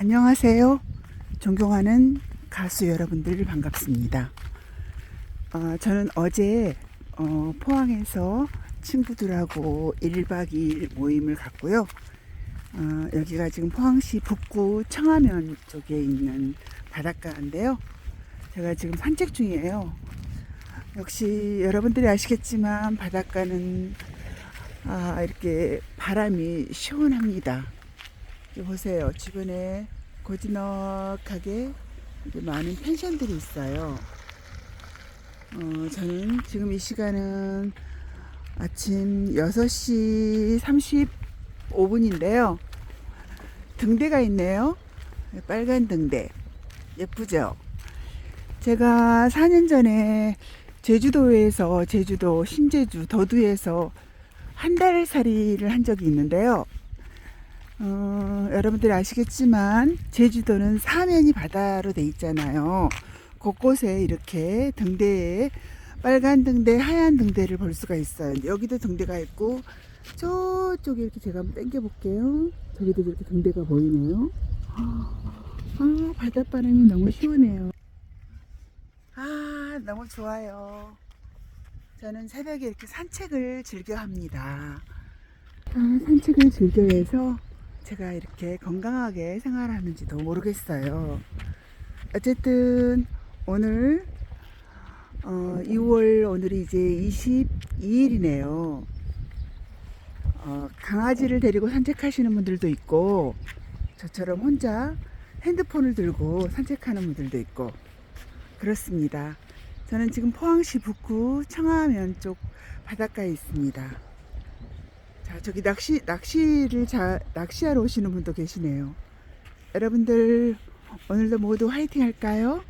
안녕하세요. 존경하는 가수 여러분들 반갑습니다. 어, 저는 어제 어, 포항에서 친구들하고 1박 2일 모임을 갔고요. 어, 여기가 지금 포항시 북구 청하면 쪽에 있는 바닷가인데요. 제가 지금 산책 중이에요. 역시 여러분들이 아시겠지만 바닷가는 아, 이렇게 바람이 시원합니다. 보세요. 주변에 고즈넉하게 많은 펜션들이 있어요. 어, 저는 지금 이 시간은 아침 6시 35분인데요. 등대가 있네요. 빨간 등대. 예쁘죠? 제가 4년 전에 제주도에서, 제주도 신제주 더두에서 한 달 살이를 한 적이 있는데요. 어, 여러분들이 아시겠지만 제주도는 사면이 바다로 돼 있잖아요. 곳곳에 이렇게 등대에 빨간 등대, 하얀 등대를 볼 수가 있어요. 여기도 등대가 있고 저쪽에 이렇게 제가 한번 당겨 볼게요. 저기도 이렇게 등대가 보이네요. 아, 바닷바람이 너무 시원해요. 아, 너무 좋아요. 저는 새벽에 이렇게 산책을 즐겨 합니다. 아, 산책을 즐겨 해서 제가 이렇게 건강하게 생활하는지도 모르겠어요. 어쨌든 오늘 어, 2월 오늘이 이제 22일이네요. 어, 강아지를 데리고 산책하시는 분들도 있고 저처럼 혼자 핸드폰을 들고 산책하는 분들도 있고 그렇습니다. 저는 지금 포항시 북구 청하면 쪽 바닷가에 있습니다. 자, 저기 낚시, 낚시를 자, 낚시하러 오시는 분도 계시네요. 여러분들, 오늘도 모두 화이팅 할까요?